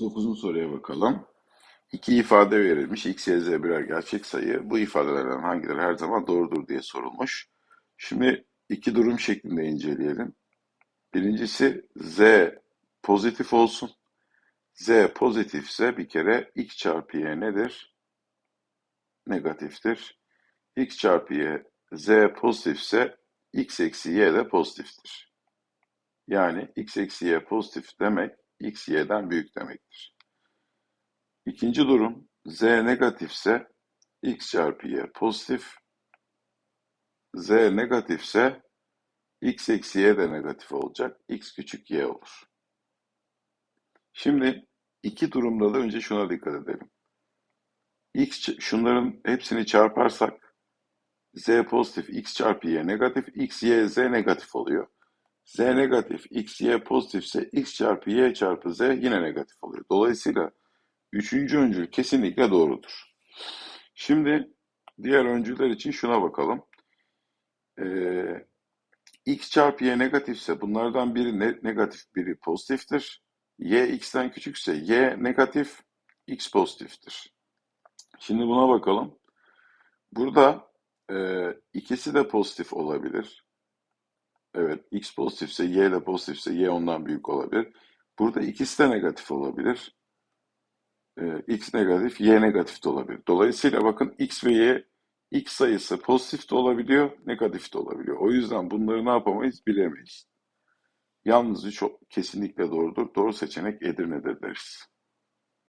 Dokuzuncu soruya bakalım. İki ifade verilmiş. X, Y, Z birer gerçek sayı. Bu ifadelerden hangileri her zaman doğrudur diye sorulmuş. Şimdi iki durum şeklinde inceleyelim. Birincisi Z pozitif olsun. Z pozitifse bir kere X çarpı Y nedir? Negatiftir. X çarpı Y Z pozitifse X eksi Y de pozitiftir. Yani X eksi Y pozitif demek X Y'den büyük demektir. İkinci durum z negatifse x çarpı y pozitif. z negatifse x eksi y de negatif olacak. x küçük y olur. Şimdi iki durumda da önce şuna dikkat edelim. x şunların hepsini çarparsak z pozitif x çarpı y negatif x y z negatif oluyor. Z negatif x y pozitifse x çarpı y çarpı z yine negatif oluyor. Dolayısıyla Üçüncü öncül kesinlikle doğrudur. Şimdi diğer öncüler için şuna bakalım. Ee, x çarpı y negatifse bunlardan biri ne, negatif biri pozitiftir. y x'ten küçükse y negatif x pozitiftir. Şimdi buna bakalım. Burada e, ikisi de pozitif olabilir. Evet x pozitifse y de pozitifse y ondan büyük olabilir. Burada ikisi de negatif olabilir e, x negatif, y negatif de olabilir. Dolayısıyla bakın x ve y x sayısı pozitif de olabiliyor, negatif de olabiliyor. O yüzden bunları ne yapamayız bilemeyiz. Yalnız çok kesinlikle doğrudur. Doğru seçenek Edirne'dir deriz.